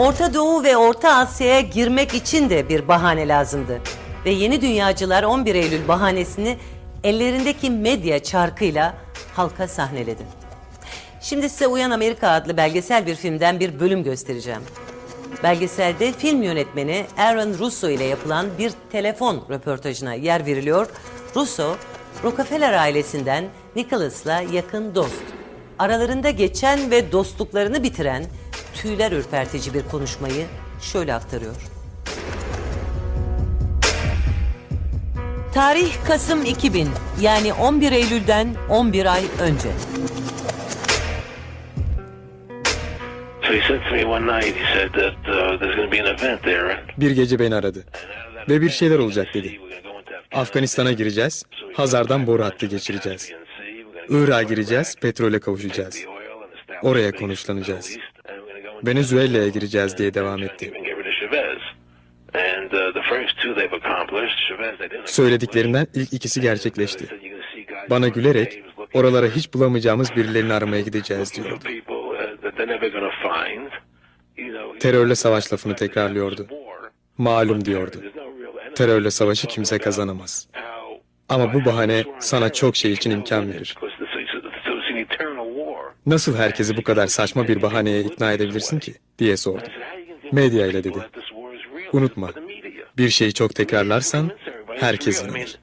Orta Doğu ve Orta Asya'ya girmek için de bir bahane lazımdı. Ve yeni dünyacılar 11 Eylül bahanesini ellerindeki medya çarkıyla halka sahneledi. Şimdi size Uyan Amerika adlı belgesel bir filmden bir bölüm göstereceğim. Belgeselde film yönetmeni Aaron Russo ile yapılan bir telefon röportajına yer veriliyor. Russo, Rockefeller ailesinden Nicholas'la yakın dost. Aralarında geçen ve dostluklarını bitiren tüyler ürpertici bir konuşmayı şöyle aktarıyor. Tarih Kasım 2000 yani 11 Eylül'den 11 ay önce. So he said to me one night, he said that uh, there's going to be an event there. Bir gece beni aradı. Ve bir şeyler olacak dedi. Afganistan'a gireceğiz, Hazar'dan boru hattı geçireceğiz. Irak'a gireceğiz, petrole kavuşacağız. Oraya konuşlanacağız. Venezuela'ya gireceğiz diye devam etti. Söylediklerinden ilk ikisi gerçekleşti. Bana gülerek oralara hiç bulamayacağımız birilerini aramaya gideceğiz diyordu. Terörle savaş lafını tekrarlıyordu. Malum diyordu. Terörle savaşı kimse kazanamaz. Ama bu bahane sana çok şey için imkan verir. Nasıl herkesi bu kadar saçma bir bahaneye ikna edebilirsin ki? diye sordum. Medya ile dedi. Unutma, bir şeyi çok tekrarlarsan herkes inanır.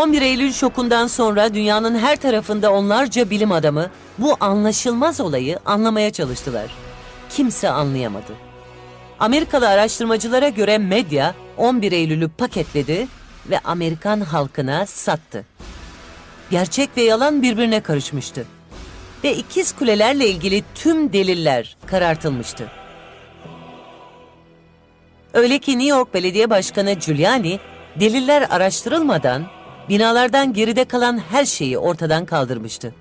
11 Eylül şokundan sonra dünyanın her tarafında onlarca bilim adamı bu anlaşılmaz olayı anlamaya çalıştılar. Kimse anlayamadı. Amerikalı araştırmacılara göre medya 11 Eylül'ü paketledi ve Amerikan halkına sattı. Gerçek ve yalan birbirine karışmıştı. Ve ikiz kulelerle ilgili tüm deliller karartılmıştı. Öyle ki New York Belediye Başkanı Giuliani deliller araştırılmadan binalardan geride kalan her şeyi ortadan kaldırmıştı.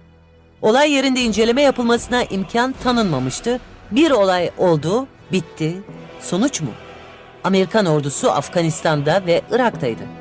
Olay yerinde inceleme yapılmasına imkan tanınmamıştı. Bir olay oldu, bitti. Sonuç mu? Amerikan ordusu Afganistan'da ve Irak'taydı.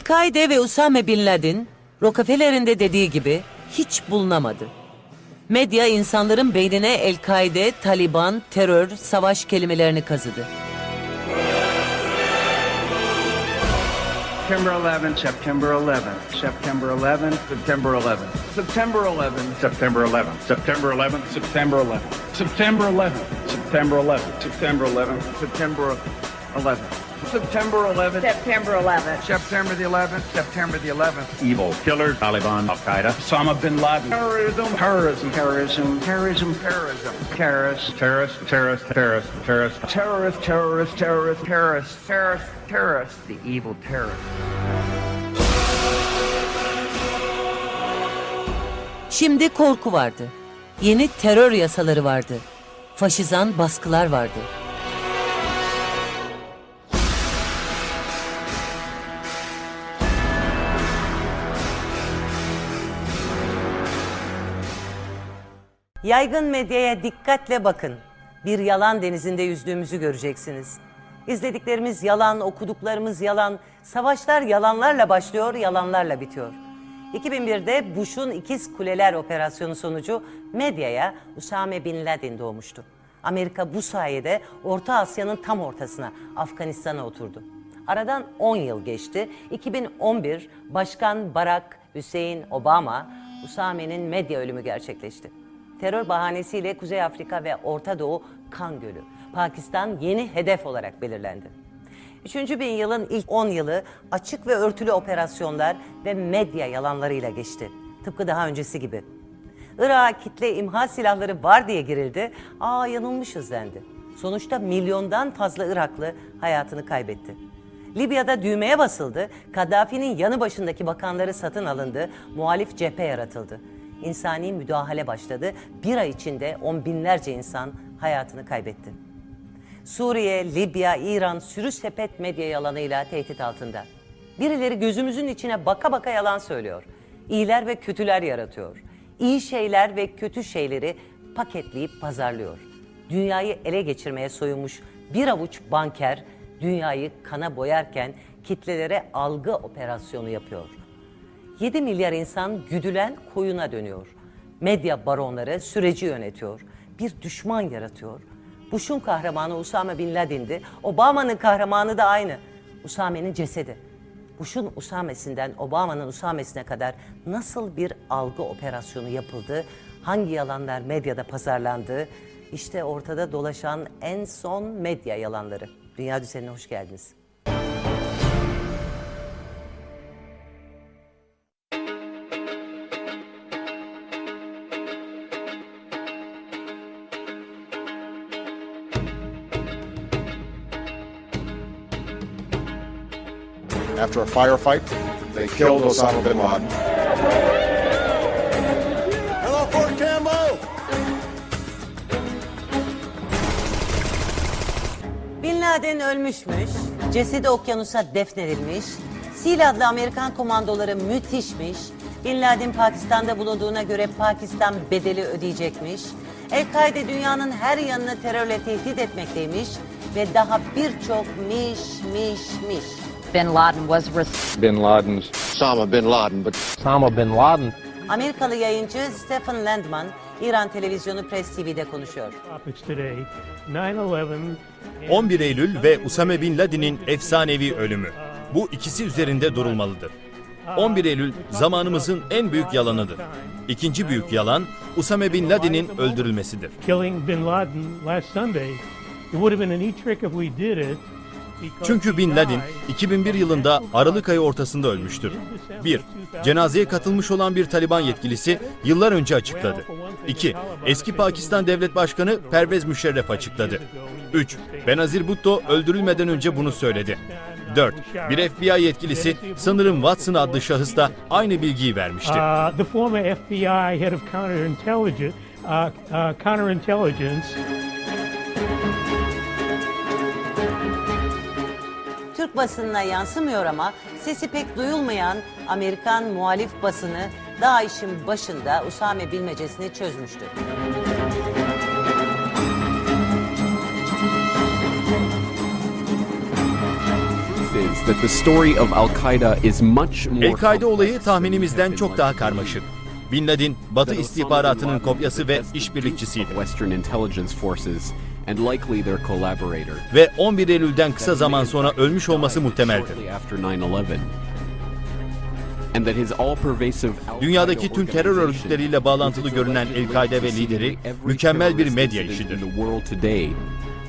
El-Kaide ve Usame Bin Laden, Rockefeller'in de dediği gibi hiç bulunamadı. Medya insanların beynine El-Kaide, Taliban, terör, savaş kelimelerini kazıdı. September 11, September 11, September 11, September 11, September 11, September 11, September 11, September 11, September 11, September 11, September 11, September 11, September 11, September 11th. September the 11th, September the 11th. Evil killers, Taliban, Al Qaeda, Osama bin Laden. Terrorism, terrorism, terrorism, terrorism, terrorism, terrorists, terrorists, terrorists, terrorists, terrorists, terrorists, terrorists, terrorists, terrorists, terrorists, terrorists, the evil terrorists. Şimdi korku vardı. Yeni terör yasaları vardı. Faşizan baskılar vardı. Yaygın medyaya dikkatle bakın. Bir yalan denizinde yüzdüğümüzü göreceksiniz. İzlediklerimiz yalan, okuduklarımız yalan, savaşlar yalanlarla başlıyor, yalanlarla bitiyor. 2001'de Bush'un İkiz Kuleler operasyonu sonucu medyaya Usame Bin Laden doğmuştu. Amerika bu sayede Orta Asya'nın tam ortasına, Afganistan'a oturdu. Aradan 10 yıl geçti. 2011 Başkan Barack Hüseyin Obama, Usame'nin medya ölümü gerçekleşti. Terör bahanesiyle Kuzey Afrika ve Orta Doğu kan gölü. Pakistan yeni hedef olarak belirlendi. Üçüncü bin yılın ilk 10 yılı açık ve örtülü operasyonlar ve medya yalanlarıyla geçti. Tıpkı daha öncesi gibi. Irak'a kitle imha silahları var diye girildi. Aa yanılmışız dendi. Sonuçta milyondan fazla Iraklı hayatını kaybetti. Libya'da düğmeye basıldı, Kaddafi'nin yanı başındaki bakanları satın alındı, muhalif cephe yaratıldı. İnsani müdahale başladı, bir ay içinde on binlerce insan hayatını kaybetti. Suriye, Libya, İran sürü sepet medya yalanıyla tehdit altında. Birileri gözümüzün içine baka baka yalan söylüyor. İyiler ve kötüler yaratıyor. İyi şeyler ve kötü şeyleri paketleyip pazarlıyor. Dünyayı ele geçirmeye soyunmuş bir avuç banker dünyayı kana boyarken kitlelere algı operasyonu yapıyor. 7 milyar insan güdülen koyuna dönüyor. Medya baronları süreci yönetiyor. Bir düşman yaratıyor. Bush'un kahramanı Usame Bin Laden'di. Obama'nın kahramanı da aynı. Usame'nin cesedi. Bush'un Usame'sinden Obama'nın Usame'sine kadar nasıl bir algı operasyonu yapıldı, hangi yalanlar medyada pazarlandı, işte ortada dolaşan en son medya yalanları. Dünya Düzeni'ne hoş geldiniz. After a firefight, they killed Osama bin Laden. Hello, Fort Campbell! Bin Laden ölmüşmüş, cesedi okyanusa defnedilmiş, Sil adlı Amerikan komandoları müthişmiş, Bin Laden Pakistan'da bulunduğuna göre Pakistan bedeli ödeyecekmiş, El-Kaide dünyanın her yanını terörle tehdit etmekteymiş ve daha birçok miş miş miş. Bin Laden was res- bin Laden's Osama bin Laden, but Osama bin Laden Amerikalı yayıncı Stephen Landman, İran televizyonu Press TV'de konuşuyor. topics today 9-11 11 Eylül ve Usame Bin Laden'in efsanevi ölümü. Bu ikisi üzerinde durulmalıdır. 11 Eylül zamanımızın en büyük yalanıdır. İkinci büyük yalan Usame Bin Laden'in öldürülmesidir. Çünkü Bin Laden died 2001 yılında Aralık ayı ortasında ölmüştür. 1. Cenazeye katılmış olan bir Taliban yetkilisi yıllar önce açıkladı. 2. Eski Pakistan Devlet Başkanı Pervez Müşerref açıkladı. 3. Benazir Bhutto öldürülmeden önce bunu söyledi. 4. Bir FBI yetkilisi sanırım Watson adlı şahıs da aynı bilgiyi vermişti. Uh, Türk basınına yansımıyor ama sesi pek duyulmayan Amerikan muhalif basını DAEŞ'in başında Usame bilmecesini çözmüştü. El-Kaide olayı tahminimizden çok daha karmaşık. Bin Laden, Batı istihbaratının kopyası ve işbirlikçisiydi. Ve 11 Eylül'den kısa zaman sonra ölmüş olması muhtemeldir. Shortly after 9/11. And that his all-pervasive Al-Qaeda Dünyadaki tüm terör örgütleriyle bağlantılı görünen El-Kaide ve lideri mükemmel bir medya işidir. in the world today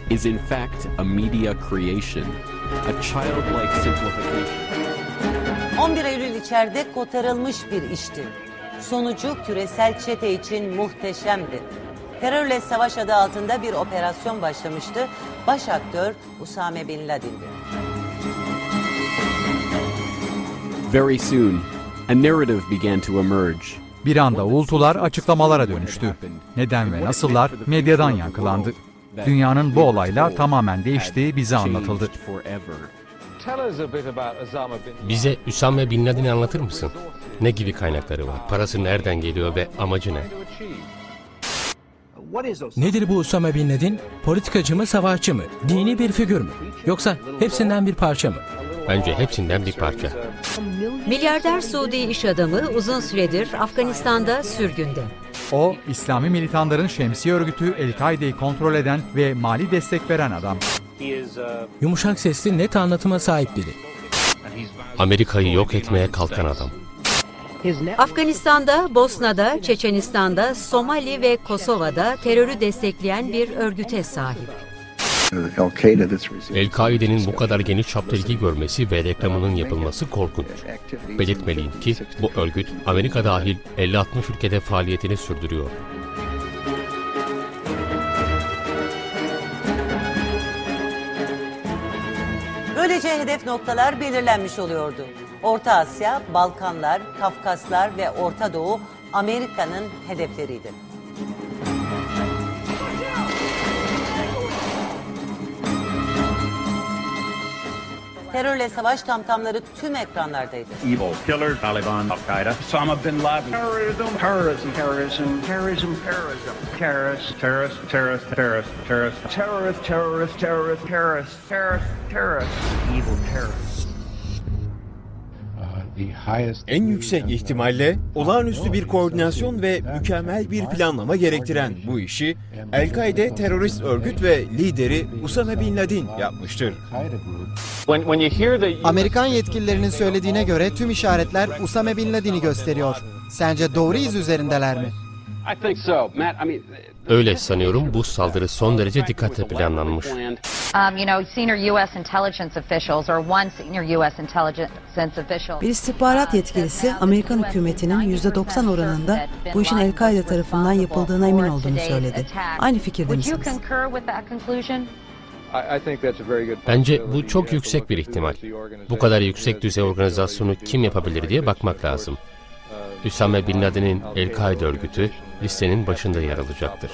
is in fact a media creation, a childlike simplification. 11 Eylül içeride kotarılmış bir işti. Sonucu küresel çete için muhteşemdi. Terörle savaş adı altında bir operasyon başlamıştı. Baş aktör Usame Bin Laden'di. Very soon, a narrative began to emerge. Bir anda uğultular açıklamalara dönüştü. Neden ve nasıllar medyadan yankılandı. Dünyanın bu olayla tamamen değiştiği bize anlatıldı. Bize Üsame Bin Laden'i anlatır mısın? Ne gibi kaynakları var? Parası nereden geliyor ve amacı ne? Nedir bu Usame Bin Laden? Politikacı mı, savaşçı mı? Dini bir figür mü? Yoksa hepsinden bir parça mı? Bence hepsinden bir parça. Milyarder Suudi iş adamı uzun süredir Afganistan'da sürgünde. O, İslami militanların şemsiye örgütü El-Kaide'yi kontrol eden ve mali destek veren adam. Yumuşak sesli net anlatıma sahip biri. Amerika'yı yok etmeye kalkan adam. Afganistan'da, Bosna'da, Çeçenistan'da, Somali ve Kosova'da terörü destekleyen bir örgüte sahip. El-Kaide'nin bu kadar geniş çapta ilgi görmesi ve reklamının yapılması korkunç. Belirtmeliyim ki bu örgüt Amerika dahil 50-60 ülkede faaliyetini sürdürüyor. Hedef noktalar belirlenmiş oluyordu. Orta Asya, Balkanlar, Kafkaslar ve Orta Doğu Amerika'nın hedefleriydi. Terörle savaş tamtamları tüm ekranlardaydı. Evil killers, Taliban, Al Qaeda, Osama bin Laden. Terrorism, terrorism, terrorism, terrorism, terrorism. Terrorist, terrorist, terrorist, terrorist, terrorist, terrorist, terrorist, terrorist, terrorist, terrorist, terrorist, evil terrorist. En yüksek ihtimalle olağanüstü bir koordinasyon ve mükemmel bir planlama gerektiren bu işi El-Kaide terörist örgüt ve lideri Usame Bin Laden yapmıştır. Amerikan yetkililerinin söylediğine göre tüm işaretler Usame Bin Laden'i gösteriyor. Sence doğru iz üzerindeler mi? I think so, Matt. I mean, Öyle sanıyorum bu saldırı son derece dikkatle planlanmış. Um. Bir istihbarat yetkilisi Amerikan hükümetinin %90 oranında bu işin El-Kaide tarafından yapıldığına emin olduğunu söyledi. Aynı fikirde misiniz? Bence bu çok yüksek bir ihtimal. Bu kadar yüksek düzey organizasyonu kim yapabilir diye bakmak lazım. Üsame Bin Laden'in El-Kaide örgütü listenin başında yer alacaktır.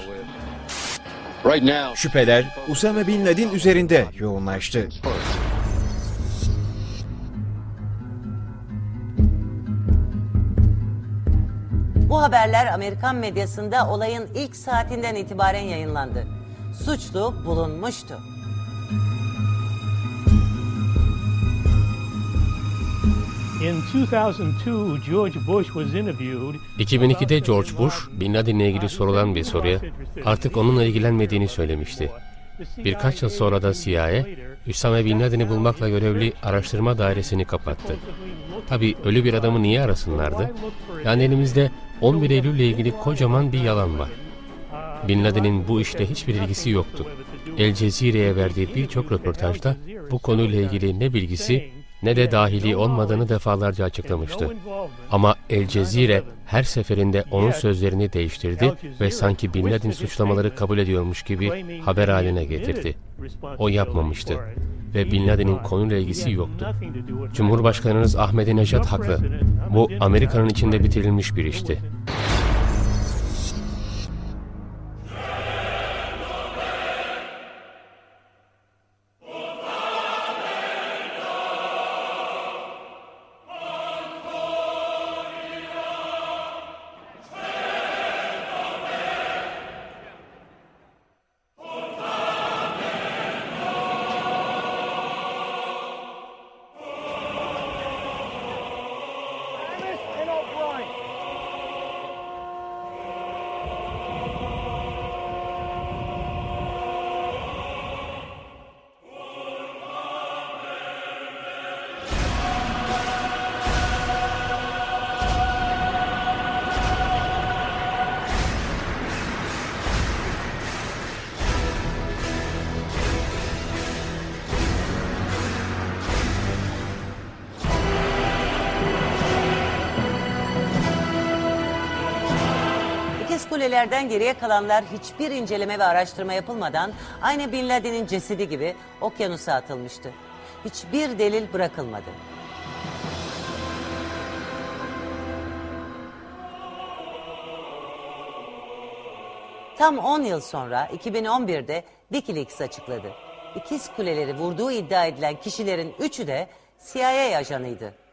Şüpheler Usame Bin Laden üzerinde yoğunlaştı. Bu haberler Amerikan medyasında olayın ilk saatinden itibaren yayınlandı. Suçlu bulunmuştu. 2002'de George Bush, Bin Laden'le ilgili sorulan bir soruya artık onunla ilgilenmediğini söylemişti. Birkaç yıl sonra da CIA, Üsame Bin Laden'i bulmakla görevli araştırma dairesini kapattı. Tabii ölü bir adamı niye arasınlardı? Yani elimizde 11 Eylül ile ilgili kocaman bir yalan var. Bin Laden'in bu işte hiçbir ilgisi yoktu. El Cezire'ye verdiği birçok röportajda bu konuyla ilgili ne bilgisi ne de dahili olmadığını defalarca açıklamıştı. Ama El Cezire her seferinde onun sözlerini değiştirdi ve sanki Bin Laden suçlamaları kabul ediyormuş gibi haber haline getirdi. O yapmamıştı ve Bin Laden'in konuyla ilgisi yoktu. Cumhurbaşkanınız Ahmadinejad haklı. Bu Amerika'nın içinde bitirilmiş bir işti. Kulelerden geriye kalanlar hiçbir inceleme ve araştırma yapılmadan aynı Bin Laden'in cesedi gibi okyanusa atılmıştı. Hiçbir delil bırakılmadı. Tam 10 yıl sonra 2011'de Wikileaks açıkladı. İkiz kuleleri vurduğu iddia edilen kişilerin üçü de CIA ajanıydı.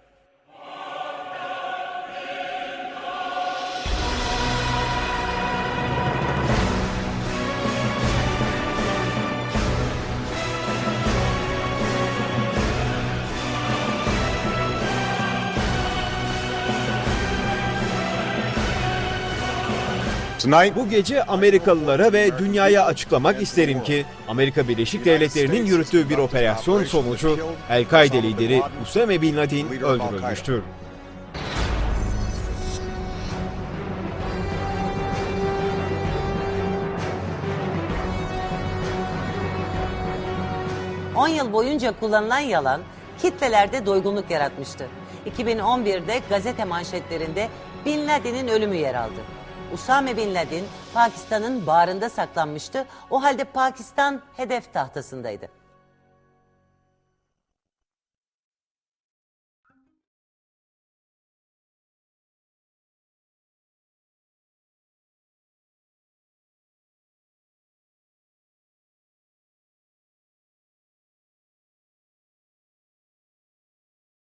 Bu gece Amerikalılara ve dünyaya açıklamak isterim ki Amerika Birleşik Devletleri'nin yürüttüğü bir operasyon sonucu El-Kaide lideri Usame Bin Laden öldürülmüştür. – 10 yıl boyunca kullanılan yalan kitlelerde doygunluk yaratmıştı. 2011'de gazete manşetlerinde Bin Laden'in ölümü yer aldı. Usame Bin Laden Pakistan'ın bağrında saklanmıştı. O halde Pakistan hedef tahtasındaydı.